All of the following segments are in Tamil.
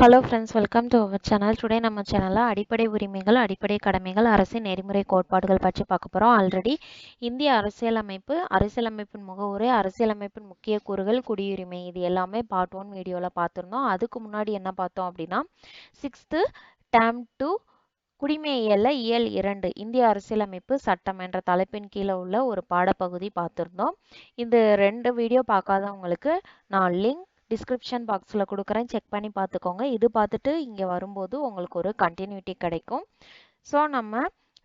Hello friends welcome to our channel today நம்ம சேனலில் அடிப்படை உரிமைகள் அடிப்படை கடமைகள் அரசின் நெறிமுறை கோட்பாடுகள் பற்றி பார்க்க போகிறோம் ஆல்ரெடி இந்திய அரசியலமைப்பு அரசியலமைப்பின் முகவுரை அரசியலமைப்பின் முக்கிய கூறுகள் குடியுரிமை இது எல்லாமே பார்ட் ஒன் வீடியோவில் பார்த்துருந்தோம். அதுக்கு முன்னாடி என்ன பார்த்தோம் அப்படின்னா சிக்ஸ்த்து டேம் டூ குடிமையியல்ல இயல் இரண்டு இந்திய அரசியலமைப்பு சட்டம் என்ற தலைப்பின் கீழே உள்ள ஒரு பாடப்பகுதி பார்த்துருந்தோம். இந்த ரெண்டு வீடியோ பார்க்காதவங்களுக்கு நான் லிங்க் டிஸ்கிரிப்ஷன் பாக்ஸில் கொடுக்குறேன். செக் பண்ணி பார்த்துக்கோங்க. இது பார்த்துட்டு இங்கே வரும்போது உங்களுக்கு ஒரு கண்டினியூட்டி கிடைக்கும். ஸோ நம்ம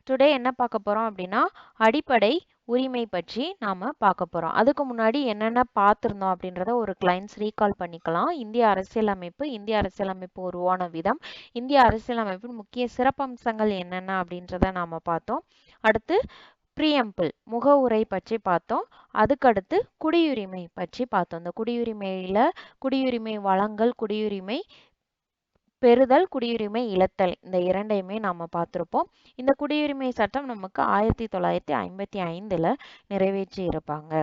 டுடே என்ன பார்க்க போகிறோம் அப்படின்னா அடிப்படை உரிமை பற்றி நாம் பார்க்க போகிறோம் அதுக்கு முன்னாடி என்னென்ன பார்த்துருந்தோம் அப்படின்றத ஒரு கிளைண்ட்ஸ் ரீகால் பண்ணிக்கலாம். இந்திய அரசியலமைப்பு இந்திய அரசியலமைப்பு உருவான விதம் இந்திய அரசியலமைப்பின் முக்கிய சிறப்பம்சங்கள் என்னென்ன அப்படின்றத நாம் பார்த்தோம். அடுத்து ப்ரியம்பிள் முகவுரை பற்றி பார்த்தோம். அதுக்கடுத்து குடியுரிமை பற்றி பார்த்தோம். இந்த குடியுரிமையில குடியுரிமை வழங்கல் குடியுரிமை பெறுதல் குடியுரிமை இழத்தல் இந்த இரண்டையுமே நாம் பார்த்துருப்போம். இந்த குடியுரிமை சட்டம் நமக்கு ஆயிரத்தி தொள்ளாயிரத்தி ஐம்பத்தி ஐந்துல நிறைவேற்றி இருப்பாங்க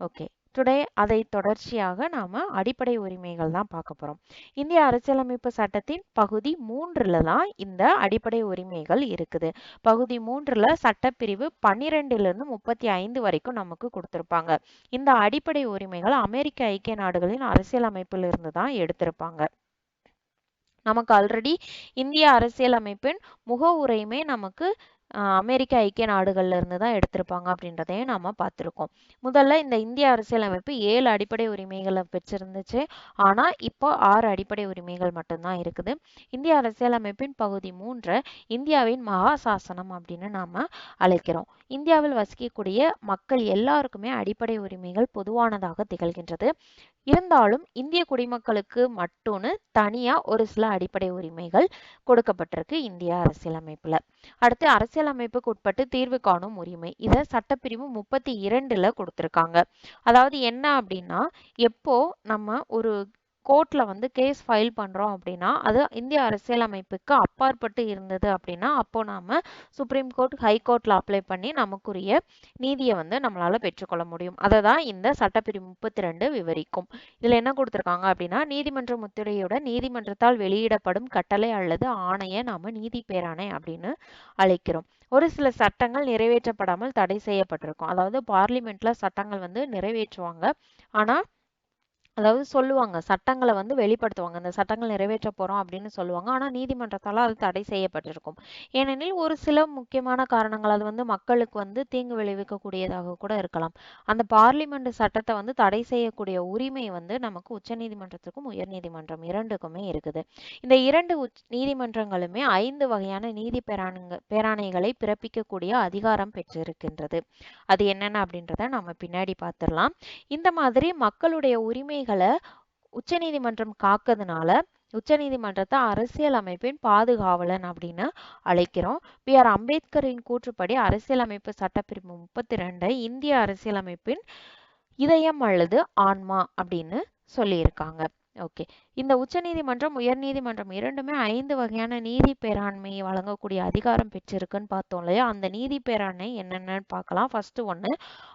ஓகே. டுடே அதை தொடர்ச்சியாக நாம அடிப்படை உரிமைகள் தான் பார்க்க போறோம். இந்திய அரசியலமைப்பு சட்டத்தின் பகுதி மூன்றில் தான் இந்த அடிப்படை உரிமைகள் இருக்குது. பகுதி மூன்றுல சட்டப்பிரிவு பன்னிரெண்டுல இருந்து முப்பத்தி ஐந்து வரைக்கும் நமக்கு கொடுத்திருப்பாங்க. இந்த அடிப்படை உரிமைகள் அமெரிக்க ஐக்கிய நாடுகளின் அரசியலமைப்பிலிருந்து தான் எடுத்திருப்பாங்க. நமக்கு ஆல்ரெடி இந்திய அரசியலமைப்பின் முக உரையுமே நமக்கு அமெரிக்க ஐக்கிய நாடுகள்ல இருந்து தான் எடுத்திருப்பாங்க அப்படின்றதையும் நாம பார்த்துருக்கோம். முதல்ல இந்த இந்திய அரசியலமைப்பு ஏழு அடிப்படை உரிமைகளை பெற்றிருந்துச்சு ஆனா இப்போ ஆறு அடிப்படை உரிமைகள் மட்டும்தான் இருக்குது. இந்திய அரசியலமைப்பின் பகுதி மூன்று இந்தியாவின் மகா சாசனம் அப்படின்னு நாம அழைக்கிறோம். இந்தியாவில் வசிக்கக்கூடிய மக்கள் எல்லாருக்குமே அடிப்படை உரிமைகள் பொதுவானதாக திகழ்கின்றது. இருந்தாலும் இந்திய குடிமக்களுக்கு மட்டும்னு தனியா ஒரு சில அடிப்படை உரிமைகள் கொடுக்கப்பட்டிருக்கு இந்திய அரசியலமைப்புல. அடுத்து அரசியல் அரசியலமைப்புக்கு உட்பட்டு தீர்வு காணும் உரிமை. இதை சட்டப்பிரிவு முப்பத்தி இரண்டுல கொடுத்திருக்காங்க. அதாவது என்ன அப்படின்னா எப்போ நம்ம ஒரு கோர்ட்ல வந்து கேஸ் ஃபைல் பண்றோம் அப்படின்னா அது இந்திய அரசியலமைப்புக்கு அப்பாற்பட்டு இருந்தது அப்படின்னா அப்போ நாம சுப்ரீம் கோர்ட் ஹை கோர்ட்ல அப்ளை பண்ணி நமக்குரிய நீதியை வந்து நம்மளால பெற்றுக்கொள்ள முடியும். அதை தான் இந்த சட்டப்பிரிவு முப்பத்தி ரெண்டு விவரிக்கும். இதுல என்ன கொடுத்திருக்காங்க அப்படின்னா நீதிமன்ற முத்திரையோட நீதிமன்றத்தால் வெளியிடப்படும் கட்டளை அல்லது ஆணையை நாம நீதி பேராணை அப்படின்னு அழைக்கிறோம். ஒரு சில சட்டங்கள் நிறைவேற்றப்படாமல் தடை செய்யப்பட்டிருக்கும். அதாவது பார்லிமெண்ட்ல சட்டங்கள் வந்து நிறைவேற்றுவாங்க. ஆனா அதாவது சொல்லுவாங்க சட்டங்களை வந்து வெளிப்படுத்துவாங்க. இந்த சட்டங்கள் நிறைவேற்ற போகிறோம் அப்படின்னு சொல்லுவாங்க. ஆனால் நீதிமன்றத்தால் அது தடை செய்யப்பட்டிருக்கும். ஏனெனில் ஒரு சில முக்கியமான காரணங்கள் அது வந்து மக்களுக்கு வந்து தீங்கு விளைவிக்கக்கூடியதாக கூட இருக்கலாம். அந்த பார்லிமெண்ட் சட்டத்தை வந்து தடை செய்யக்கூடிய உரிமை வந்து நமக்கு உச்ச நீதிமன்றத்துக்கும் உயர் நீதிமன்றம் இரண்டுக்குமே இருக்குது. இந்த இரண்டு நீதிமன்றங்களுமே ஐந்து வகையான நீதி பேராணுங்க பேராணைகளை பிறப்பிக்கக்கூடிய அதிகாரம் பெற்றிருக்கின்றது. அது என்னென்ன அப்படின்றத நம்ம பின்னாடி பார்த்துடலாம். இந்த மாதிரி மக்களுடைய உரிமைகள் உரிமைகளை உச்சநீதிமன்றம் காக்கிறதுனால உச்சநீதிமன்றத்தை அரசியல் அமைப்பின் பாதுகாவலன் அப்படின்னு அழைக்கிறோம். பி ஆர் அம்பேத்கரின் கூற்றுப்படி அரசியலமைப்பு சட்டப்பிரிவு முப்பத்தி ரெண்டை இந்திய அரசியலமைப்பின் இதயம் அல்லது ஆன்மா அப்படின்னு சொல்லியிருக்காங்க. ஓகே. இந்த உச்சநீதிமன்றம் உயர்நீதிமன்றம் இரண்டுமே ஐந்து வகையான நீதி பேராண்மையை வழங்கக்கூடிய அதிகாரம் பெற்றிருக்குன்னு பார்த்தோம் இல்லையா? அந்த நீதி பேராண்மை என்னென்னு பார்க்கலாம். ஃபர்ஸ்ட் ஒன்று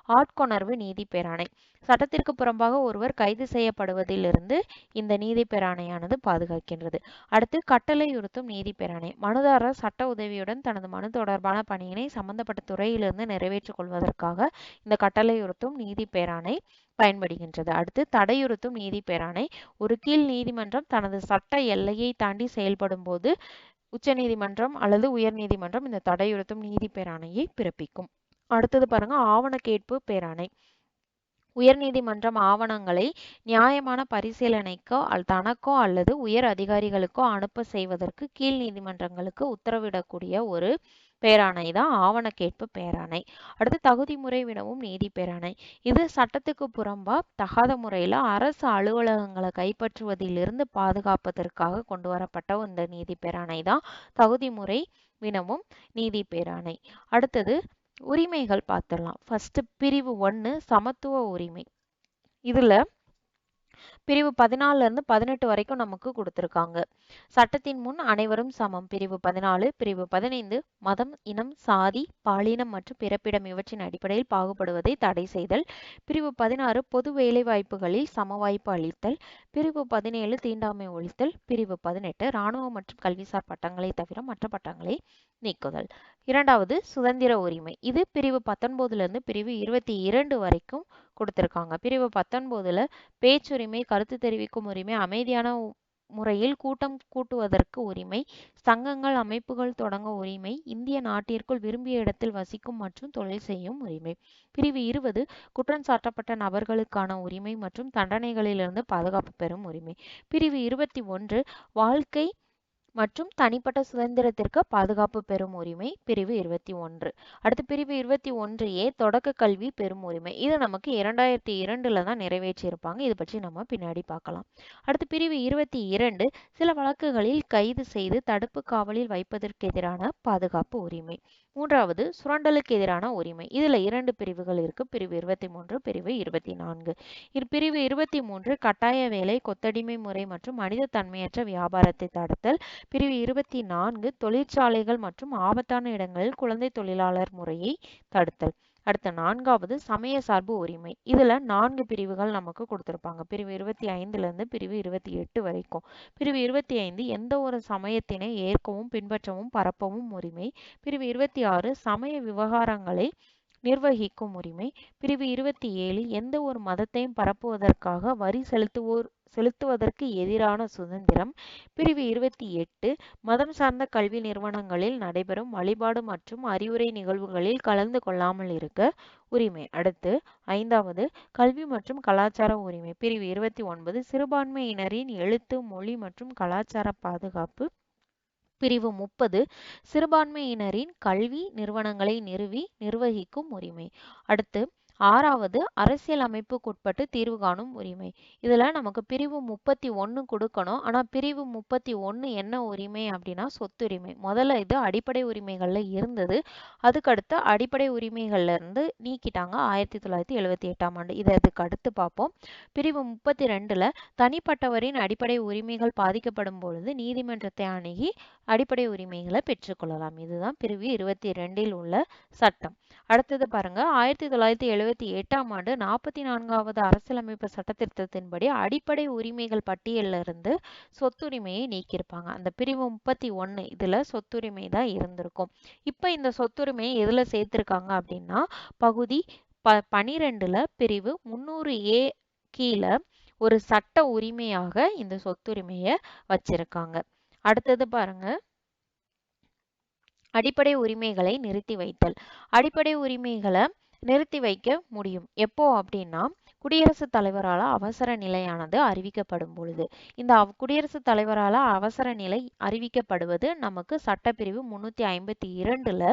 ஆட்கொணர்வு நீதி பேராணை. சட்டத்திற்கு புறம்பாக ஒருவர் கைது செய்யப்படுவதிலிருந்து இந்த நீதி பேராணையானது பாதுகாக்கின்றது. அடுத்து கட்டளையுறுத்தும் நீதி பேராணை. மனுதாரர் சட்ட உதவியுடன் தனது மனு தொடர்பான பணியினை சம்பந்தப்பட்ட துறையிலிருந்து நிறைவேற்றிக் கொள்வதற்காக இந்த கட்டளையுறுத்தும் நீதி பேராணை பயன்படுகின்றது. அடுத்து தடையுறுத்தும் நீதி பேராணை. ஒரு கீழ் நீதிமன்றம் தனது சட்ட எல்லையை தாண்டி செயல்படும் போது உச்ச நீதிமன்றம் அல்லது உயர் நீதிமன்றம் இந்த தடையுறுத்தும் நீதி பேராணையை பிறப்பிக்கும். அடுத்தது பாருங்க ஆவண கேட்பு பேராணை. உயர்நீதிமன்றம் ஆவணங்களை நியாயமான பரிசீலனைக்கோ தனக்கோ அல்லது உயர் அதிகாரிகளுக்கோ அனுப்ப செய்வதற்கு கீழ் நீதிமன்றங்களுக்கு உத்தரவிடக்கூடிய ஒரு பேராணை தான் ஆவண கேட்பு பேராணை. அடுத்து தகுதி முறை வினவும் நீதி பேராணை. இது சட்டத்துக்கு புறம்பா தகாத முறையில அரசு அலுவலகங்களை கைப்பற்றுவதிலிருந்து பாதுகாப்பதற்காக கொண்டு வரப்பட்ட இந்த நீதி பேராணை தான் தகுதி முறை வினவும் நீதி பேராணை. அடுத்தது உரிமைகள் பார்த்துடலாம். ஃபர்ஸ்ட் பிரிவு ஒன்று சமத்துவ உரிமை. இதுல பிரிவு பதினாலுல இருந்து பதினெட்டு வரைக்கும் நமக்கு கொடுத்துருக்காங்க. சட்டத்தின் முன் அனைவரும் சமம். பிரிவு பதினாலு பிரிவு பதினைந்து மதம் இனம் சாதி பாலினம் மற்றும் பிறப்பிடம் இவற்றின் அடிப்படையில் பாகுபடுவதை தடை செய்தல். பிரிவு பதினாறு பொது வேலைவாய்ப்புகளில் சம வாய்ப்பு அளித்தல். பிரிவு பதினேழு தீண்டாமை ஒழித்தல். பிரிவு பதினெட்டு இராணுவ மற்றும் கல்விசார் பட்டங்களை தவிர மற்ற பட்டங்களை நீக்குதல். இரண்டாவது சுதந்திர உரிமை. இது பிரிவு பத்தொன்பதுல இருந்து பிரிவு இருபத்தி இரண்டு வரைக்கும் கொடுத்திருக்காங்க. பிரிவு பத்தொன்பதுல பேச்சுரிமை கருத்து தெரிவிக்கும் உரிமை அமைதியான முறையில் கூட்டம் கூட்டுவதற்கு உரிமை சங்கங்கள் அமைப்புகள் தொடங்க உரிமை இந்திய நாட்டிற்குள் விரும்பிய இடத்தில் வசிக்கும் மற்றும் தொழில் செய்யும் உரிமை. பிரிவு இருபது குற்றம் சாட்டப்பட்ட நபர்களுக்கான உரிமை மற்றும் தண்டனைகளிலிருந்து பாதுகாப்பு பெறும் உரிமை. பிரிவு இருபத்தி ஒன்று வாழ்க்கை மற்றும் தனிப்பட்ட சுதந்திரத்திற்கு பாதுகாப்பு பெறும் உரிமை பிரிவு இருபத்தி ஒன்று. அடுத்து பிரிவு இருபத்தி ஒன்று ஏ தொடக்க கல்வி பெறும் உரிமை. இது நமக்கு இரண்டாயிரத்தி இரண்டுல தான் நிறைவேற்றியிருப்பாங்க. இது பற்றி நம்ம பின்னாடி பார்க்கலாம். அடுத்து பிரிவு இருபத்தி இரண்டு சில வழக்குகளில் கைது செய்து தடுப்பு காவலில் வைப்பதற்கு எதிரான பாதுகாப்பு உரிமை. மூன்றாவது சுரண்டலுக்கு எதிரான உரிமை. இதுல இரண்டு பிரிவுகள் இருக்கு. பிரிவு இருபத்தி மூன்று பிரிவு இருபத்தி நான்கு இப்பிரிவு பிரிவு இருபத்தி மூன்று கட்டாய வேலை கொத்தடிமை முறை மற்றும் மனித தன்மையற்ற வியாபாரத்தை தடுத்தல். பிரிவு இருபத்தி நான்கு தொழிற்சாலைகள் மற்றும் ஆபத்தான இடங்களில் குழந்தை தொழிலாளர் முறையை தடுத்தல். அடுத்த நான்காவது சமய சார்பு உரிமை. இதுல நான்கு பிரிவுகள் நமக்கு கொடுத்திருப்பாங்க. பிரிவு இருபத்தி ஐந்துல இருந்து பிரிவு இருபத்தி எட்டு வரைக்கும். பிரிவு இருபத்தி ஐந்து எந்த ஒரு சமயத்தினை ஏற்கவும் பின்பற்றவும் பரப்பவும் உரிமை. பிரிவு இருபத்தி ஆறு சமய விவகாரங்களை நிர்வகிக்கும் உரிமை. பிரிவு இருபத்தி ஏழு எந்த ஒரு மதத்தையும் பரப்புவதற்காக வரி செலுத்துவோர் செலுத்துவதற்கு எதிரான சுதந்திரம். பிரிவு இருபத்தி எட்டு மதம் சார்ந்த கல்வி நிறுவனங்களில் நடைபெறும் வழிபாடு மற்றும் அறிவுரை நிகழ்வுகளில் கலந்து கொள்ளாமல் இருக்க உரிமை. அடுத்து ஐந்தாவது கல்வி மற்றும் கலாச்சார உரிமை. பிரிவு இருபத்தி ஒன்பது சிறுபான்மையினரின் எழுத்து மொழி மற்றும் கலாச்சார பாதுகாப்பு. பிரிவு முப்பது சிறுபான்மையினரின் கல்வி நிறுவனங்களை நிறுவி நிர்வகிக்கும் உரிமை. அடுத்து ஆறாவது அரசியல் அமைப்புக்குட்பட்டு தீர்வு காணும் உரிமை. இதுல நமக்கு பிரிவு முப்பத்தி ஒன்று கொடுக்கணும். ஆனா பிரிவு முப்பத்தி ஒண்ணு என்ன உரிமை அப்படின்னா சொத்துரிமை. முதல்ல இது அடிப்படை உரிமைகள்ல இருந்தது. அதுக்கடுத்து அடிப்படை உரிமைகள்ல இருந்து நீக்கிட்டாங்க ஆயிரத்தி தொள்ளாயிரத்தி எழுவத்தி எட்டாம் ஆண்டு. இதை அதுக்கு அடுத்து பார்ப்போம். பிரிவு முப்பத்தி ரெண்டுல தனிப்பட்டவரின் அடிப்படை உரிமைகள் பாதிக்கப்படும் பொழுது நீதிமன்றத்தை அணுகி அடிப்படை உரிமைகளை பெற்றுக்கொள்ளலாம் இதுதான் பிரிவு இருபத்தி ரெண்டில் உள்ள சட்டம். அடுத்தது பாருங்க ஆயிரத்தி தொள்ளாயிரத்தி எழுபத்தி எட்டாம் ஆண்டு நாற்பத்தி நான்காவது அரசியலமைப்பு சட்டத்திருத்தத்தின்படி அடிப்படை உரிமைகள் பட்டியலிருந்து சொத்துரிமையை நீக்கியிருப்பாங்க. அந்த பிரிவு முப்பத்தி ஒன்று இதில் சொத்துரிமை தான் இருந்திருக்கும். இப்போ இந்த சொத்துரிமையை எதில் சேர்த்துருக்காங்க அப்படின்னா பகுதி ப பனிரெண்டில் பிரிவு முந்நூறு ஏ கீழே ஒரு சட்ட உரிமையாக இந்த சொத்துரிமையை வச்சிருக்காங்க. அடுத்தது பாருங்க. அடிப்படை உரிமைகளை நிறுத்தி வைத்தல். அடிப்படை உரிமைகளை நிறுத்தி வைக்க முடியும். எப்போ அப்படின்னா குடியரசுத் தலைவரால அவசர நிலையானது அறிவிக்கப்படும் பொழுது. இந்த குடியரசுத் தலைவரால அவசர நிலை அறிவிக்கப்படுவது நமக்கு சட்டப்பிரிவு முன்னூத்தி ஐம்பத்தி இரண்டுல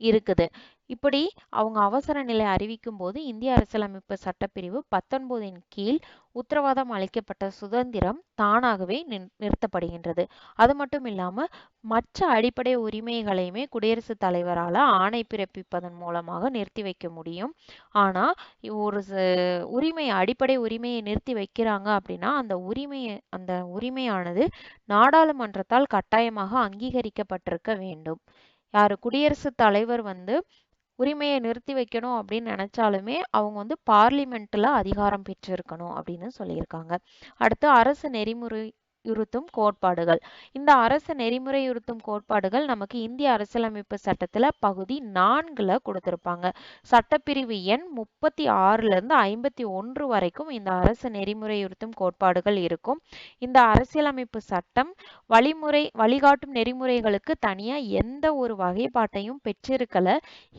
இருக்குது. இப்படி அவங்க அவசர நிலை அறிவிக்கும் போது இந்திய அரசியலமைப்பு சட்டப்பிரிவு பத்தொன்பதின் கீழ் உத்தரவாதம் அளிக்கப்பட்ட சுதந்திரம் தானாகவே நிறுத்தப்படுகின்றது. அது மட்டும் இல்லாம மற்ற அடிப்படை உரிமைகளையுமே குடியரசுத் தலைவரால ஆணை பிறப்பிப்பதன் மூலமாக நிறுத்தி வைக்க முடியும். ஆனா ஒரு ச- உரிமை அடிப்படை உரிமையை நிறுத்தி வைக்கிறாங்க அப்படின்னா அந்த உரிமையை அந்த உரிமையானது நாடாளுமன்றத்தால் கட்டாயமாக அங்கீகரிக்கப்பட்டிருக்க வேண்டும். யாரு குடியரசுத் தலைவர் வந்து உரிமையை நிறுத்தி வைக்கணும் அப்படின்னு நினைச்சாலுமே அவங்க வந்து பார்லிமெண்ட்ல அதிகாரம் பெற்றிருக்கணும் அப்படின்னு சொல்லியிருக்காங்க. அடுத்து அரசு நெறிமுறை உறுத்தும் கோட்பாடுகள். இந்த அரசு நெறிமுறையுறுத்தும் கோட்பாடுகள் நமக்கு இந்திய அரசியலமைப்பு சட்டத்துல பகுதி நான்குல கொடுத்திருப்பாங்க. சட்டப்பிரிவு எண் முப்பத்தி ஆறுல இருந்து ஐம்பத்தி ஒன்று வரைக்கும் இந்த அரசு நெறிமுறையுறுத்தும் கோட்பாடுகள் இருக்கும். இந்த அரசியலமைப்பு சட்டம் வழிமுறை வழிகாட்டும் நெறிமுறைகளுக்கு தனியா எந்த ஒரு வகைப்பாட்டையும் பெற்றிருக்கல.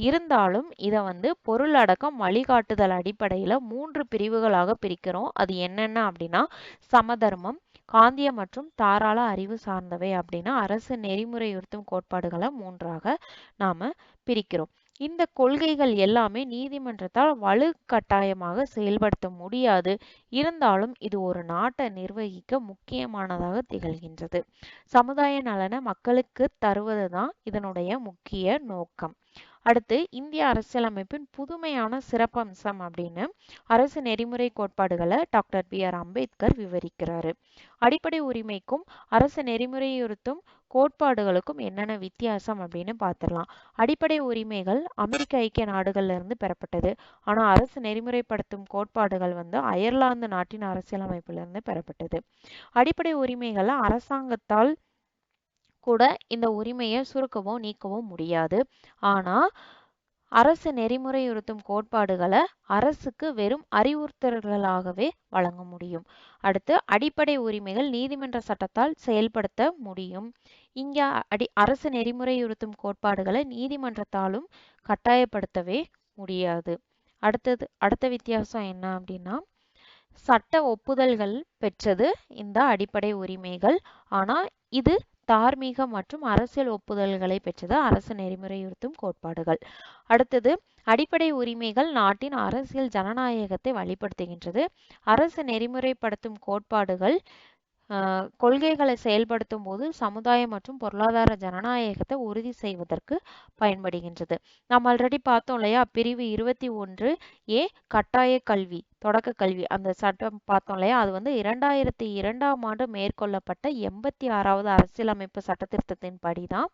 இருந்தாலும் இதை வந்து பொருளடக்கம் வழிகாட்டுதல் அடிப்படையில மூன்று பிரிவுகளாக பிரிக்கிறோம். அது என்னென்ன அப்படின்னா சமதர்மம் காந்திய மற்றும் தாராள அறிவு சார்ந்தவை அப்படின்னா அரசு நெறிமுறையுறுத்தும் கோட்பாடுகளை மூன்றாக நாம பிரிக்கிறோம். இந்த கொள்கைகள் எல்லாமே நீதிமன்றத்தால் வலுக்கட்டாயமாக செயல்படுத்த முடியாது. இருந்தாலும் இது ஒரு நாட்டை நிர்வகிக்க முக்கியமானதாக திகழ்கின்றது. சமுதாய நலனை மக்களுக்கு தருவதுதான் இதனுடைய முக்கிய நோக்கம். அடுத்து இந்திய அரசியலமைப்பின் புதுமையான சிறப்பம்சம் அப்படின்னு அரசு நெறிமுறை கோட்பாடுகளை டாக்டர் பி ஆர் அம்பேத்கர் விவரிக்கிறாரு. அடிப்படை உரிமைக்கும் அரசு நெறிமுறையுறுத்தும் கோட்பாடுகளுக்கும் என்னென்ன வித்தியாசம் அப்படின்னு பார்த்துடலாம். அடிப்படை உரிமைகள் அமெரிக்க ஐக்கிய நாடுகள்ல இருந்து பெறப்பட்டது. ஆனா அரசு நெறிமுறைப்படுத்தும் கோட்பாடுகள் வந்து அயர்லாந்து நாட்டின் அரசியலமைப்பிலிருந்து பெறப்பட்டது. அடிப்படை உரிமைகளை அரசாங்கத்தால் கூட இந்த உரிமையை சுருக்கவோ நீக்கவோ முடியாது. ஆனா அரசு நெறிமுறையுறுத்தும் கோட்பாடுகளை அரசுக்கு வெறும் அறிவுறுத்தல்களாகவே வழங்க முடியும். அடுத்து அடிப்படை உரிமைகள் நீதிமன்ற சட்டத்தால் செயல்படுத்த முடியும். இங்க அடி அரசு நெறிமுறையுறுத்தும் கோட்பாடுகளை நீதிமன்றத்தாலும் கட்டாயப்படுத்தவே முடியாது. அடுத்தது அடுத்த வித்தியாசம் என்ன அப்படின்னா சட்ட ஒப்புதல்கள் பெற்றது இந்த அடிப்படை உரிமைகள். ஆனா இது தார்மீக மற்றும் அரசியல் ஒப்புதல்களை பெற்றது அரசு நெறிமுறையுறுத்தும் கோட்பாடுகள். அடுத்தது அடிப்படை உரிமைகள் நாட்டின் அரசியல் ஜனநாயகத்தை வழிப்படுத்துகின்றது அரசு நெறிமுறைப்படுத்தும் கோட்பாடுகள் கொள்கைகளை செயல்படுத்தும் போது சமுதாய மற்றும் பொருளாதார ஜனநாயகத்தை உறுதி செய்வதற்கு பயன்படுகின்றது. நாம் ஆல்ரெடி பார்த்தோம் இல்லையா? பிரிவு இருபத்தி ஒன்று ஏ கட்டாய கல்வி தொடக்க கல்வி. அந்த சட்டம் பார்த்தோம் இல்லையா? அது வந்து இரண்டாயிரத்தி இரண்டாம் ஆண்டு மேற்கொள்ளப்பட்ட எண்பத்தி ஆறாவது அரசியலமைப்பு சட்ட திருத்தத்தின் படிதான்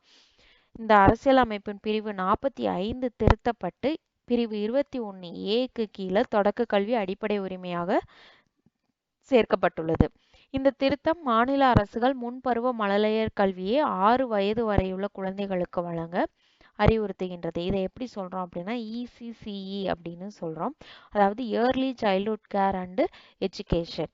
இந்த அரசியலமைப்பின் பிரிவு நாற்பத்தி ஐந்து திருத்தப்பட்டு பிரிவு இருபத்தி ஒன்று ஏக்கு கீழே தொடக்க கல்வி அடிப்படை உரிமையாக சேர்க்கப்பட்டுள்ளது. இந்த திருத்தம் மாநில அரசுகள் முன்பருவ மழலையர் கல்வியை ஆறு வயது வரையுள்ள குழந்தைகளுக்கு வழங்க அறிவுறுத்துகின்றது. இதை எப்படி சொல்றோம் அப்படின்னா இசிசிஇ அப்படின்னு சொல்றோம். அதாவது early childhood care and education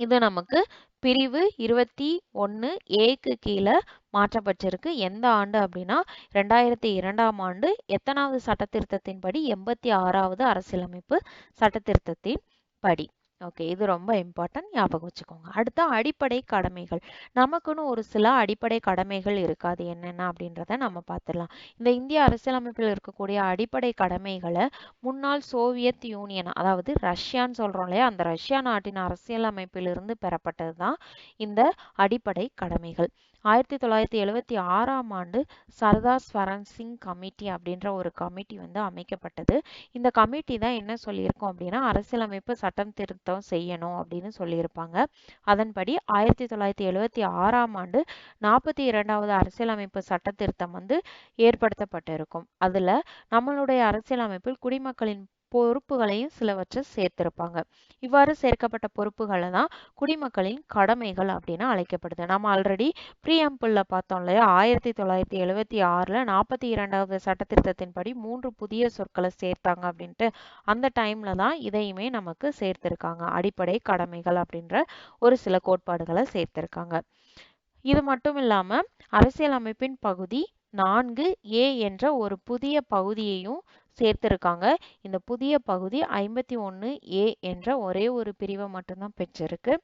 இது நமக்கு பிரிவு இருபத்தி ஒன்று ஏக்கு கீழே மாற்றப்பட்டிருக்கு எந்த ஆண்டு அப்படின்னா ரெண்டாயிரத்தி இரண்டாம் ஆண்டு எத்தனாவது சட்ட திருத்தத்தின்படி எண்பத்தி ஆறாவது அரசியலமைப்பு சட்டத்திருத்தத்தின் படி. ஓகே. இது ரொம்ப இம்பார்ட்டன்ட் ஞாபகம் வச்சுக்கோங்க. அடுத்த அடிப்படை கடமைகள். நமக்குன்னு ஒரு சில அடிப்படை கடமைகள் இருக்காது என்னென்ன அப்படின்றத நம்ம பார்த்துடலாம். இந்த இந்திய அரசியலமைப்பில் இருக்கக்கூடிய அடிப்படை கடமைகளை முன்னாள் சோவியத் யூனியன் அதாவது ரஷ்யான்னு சொல்றோம் இல்லையா? அந்த ரஷ்யா நாட்டின் அரசியலமைப்பிலிருந்து பெறப்பட்டது தான் இந்த அடிப்படை கடமைகள். ஆயிரத்தி தொள்ளாயிரத்தி எழுவத்தி ஆறாம் ஆண்டு சர்தார் ஸ்வரன் சிங் கமிட்டி அப்படின்ற ஒரு கமிட்டி வந்து அமைக்கப்பட்டது. இந்த கமிட்டி தான் என்ன சொல்லியிருக்கோம் அப்படின்னா அரசியலமைப்பு சட்டம் திருத்தம் செய்யணும் அப்படின்னு சொல்லியிருப்பாங்க. அதன்படி ஆயிரத்தி தொள்ளாயிரத்தி எழுவத்தி ஆறாம் ஆண்டு நாற்பத்தி இரண்டாவது அரசியலமைப்பு சட்ட திருத்தம் வந்து ஏற்படுத்தப்பட்டிருக்கும். அதுல நம்மளுடைய அரசியலமைப்பில் குடிமக்களின் பொறுப்புகளையும் சிலவற்றை சேர்த்திருப்பாங்க. இவ்வாறு சேர்க்கப்பட்ட பொறுப்புகளை தான் குடிமக்களின் கடமைகள் அப்படின்னு அழைக்கப்படுது. நம்ம ஆல்ரெடி ப்ரீஎம்பிளில் பார்த்தோம் இல்லையா? ஆயிரத்தி தொள்ளாயிரத்தி எழுவத்தி ஆறுல நாற்பத்தி இரண்டாவது சட்டத்திருத்தத்தின்படி மூன்று புதிய சொற்களை சேர்த்தாங்க அப்படின்ட்டு அந்த டைம்ல தான் இதையுமே நமக்கு சேர்த்திருக்காங்க. அடிப்படை கடமைகள் அப்படின்ற ஒரு சில கோட்பாடுகளை சேர்த்திருக்காங்க. இது மட்டும் இல்லாம அரசியலமைப்பின் பகுதி நான்கு ஏ என்ற ஒரு புதிய பகுதியையும் சேர்த்திருக்காங்க. இந்த புதிய பகுதி ஐம்பத்தி ஒன்று ஏ என்ற ஒரே ஒரு பிரிவை மட்டும்தான் பெற்றிருக்கு.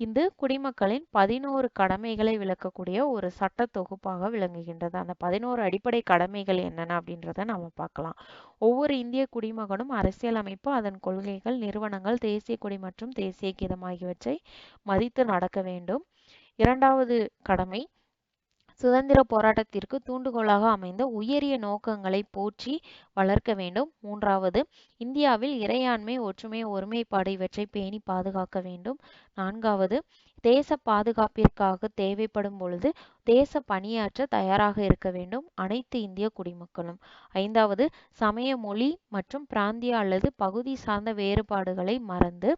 இது குடிமக்களின் பதினோரு கடமைகளை விளக்கக்கூடிய ஒரு சட்ட தொகுப்பாக விளங்குகின்றது. அந்த பதினோரு அடிப்படை கடமைகள் என்னென்ன அப்படின்றத நாம பார்க்கலாம். ஒவ்வொரு இந்திய குடிமகனும் அரசியலமைப்பு அதன் கொள்கைகள் நிறுவனங்கள் தேசிய கொடி மற்றும் தேசிய கீதம் ஆகியவற்றை மதித்து நடக்க வேண்டும். இரண்டாவது கடமை சுதந்திர போராட்டத்திற்கு தூண்டுகோலாக அமைந்த உயரிய நோக்கங்களை போற்றி வளர்க்க வேண்டும். மூன்றாவது இந்தியாவில் இறையாண்மை ஒற்றுமை ஒருமைப்பாடு இவற்றை பேணி பாதுகாக்க வேண்டும். நான்காவது தேச பாதுகாப்பிற்காக தேவைப்படும் பொழுது தேச பணியாற்ற தயாராக இருக்க வேண்டும். அனைத்து இந்திய குடிமக்களும். ஐந்தாவது சமய மொழி மற்றும் பிராந்திய அல்லது பகுதி சார்ந்த வேறுபாடுகளை மறந்து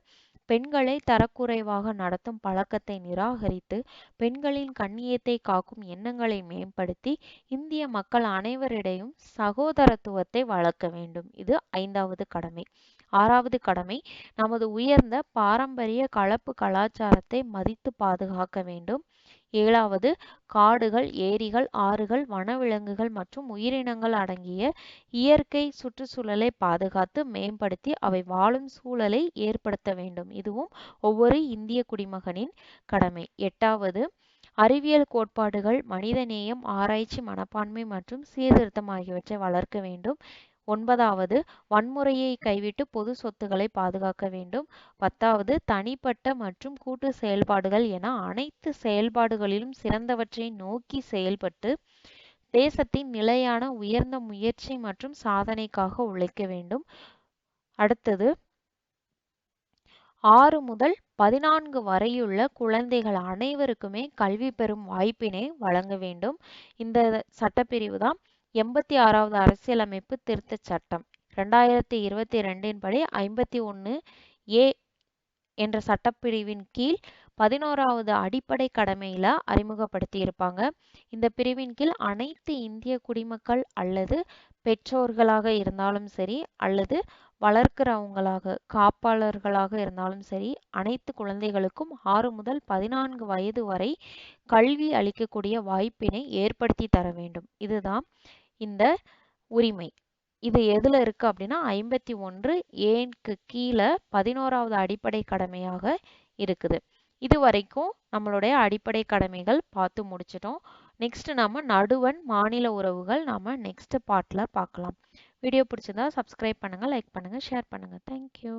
பெண்களை தரக்குறைவாக நடத்தும் பழக்கத்தை நிராகரித்து பெண்களின் கண்ணியத்தை காக்கும் எண்ணங்களை மேம்படுத்தி இந்திய மக்கள் அனைவரிடையும் சகோதரத்துவத்தை வளர்க்க வேண்டும். இது ஐந்தாவது கடமை. ஆறாவது கடமை நமது உயர்ந்த பாரம்பரிய கலப்பு கலாச்சாரத்தை மதித்து பாதுகாக்க வேண்டும். ஏழாவது காடுகள் ஏரிகள் ஆறுகள் வனவிலங்குகள் மற்றும் உயிரினங்கள் அடங்கிய இயற்கை சுற்றுச்சூழலை பாதுகாத்து மேம்படுத்தி அவை வாழும் சூழலை ஏற்படுத்த வேண்டும். இதுவும் ஒவ்வொரு இந்திய குடிமகனின் கடமை. எட்டாவது அறிவியல் கோட்பாடுகள் மனிதநேயம் ஆராய்ச்சி மனப்பான்மை மற்றும் சீர்திருத்தம் ஆகியவற்றை வளர்க்க வேண்டும். ஒன்பதாவது வன்முறையை கைவிட்டு பொது சொத்துக்களை பாதுகாக்க வேண்டும். பத்தாவது தனிப்பட்ட மற்றும் கூட்டு செயல்பாடுகள் என அனைத்து செயல்பாடுகளிலும் சிறந்தவற்றை நோக்கி செயல்பட்டு தேசத்தின் நிலையான உயர்ந்த முயற்சி மற்றும் சாதனைக்காக உழைக்க வேண்டும். அடுத்தது ஆறு முதல் பதினான்கு வரையுள்ள குழந்தைகள் அனைவருக்குமே கல்வி பெறும் வாய்ப்பினை வழங்க வேண்டும். இந்த சட்டப்பிரிவு தான் எண்பத்தி ஆறாவது அரசியலமைப்பு திருத்த சட்டம். ரெண்டாயிரத்தி இருபத்தி ரெண்டின் படி ஐம்பத்தி ஒன்று ஏ என்ற சட்டப்பிரிவின் கீழ் பதினோராவது அடிப்படை கடமையில அறிமுகப்படுத்தி இருப்பாங்க இந்த பிரிவின் கீழ் அனைத்து இந்திய குடிமக்கள் அல்லது பெற்றோர்களாக இருந்தாலும் சரி அல்லது வளர்க்கிறவங்களாக காப்பாளர்களாக இருந்தாலும் சரி அனைத்து குழந்தைகளுக்கும் ஆறு முதல் பதினான்கு வயது வரை கல்வி அளிக்கக்கூடிய வாய்ப்பினை ஏற்படுத்தி தர வேண்டும். இதுதான் இந்த உரிமை. இது எதுல இருக்கு அப்படின்னா ஐம்பத்தி ஒன்று ஏன்க்கு கீழே பதினோராவது அடிப்படை கடமையாக இருக்குது. இது வரைக்கும் நம்மளுடைய அடிப்படை கடமைகள் பார்த்து முடிச்சிட்டோம். நெக்ஸ்ட் நாம நடுவன் மாநில உறவுகள் நாம நெக்ஸ்ட் பார்ட்ல பார்க்கலாம். வீடியோ பிடிச்சிருந்தா சப்ஸ்கிரைப் பண்ணுங்க லைக் பண்ணுங்க ஷேர் பண்ணுங்க. தேங்க்யூ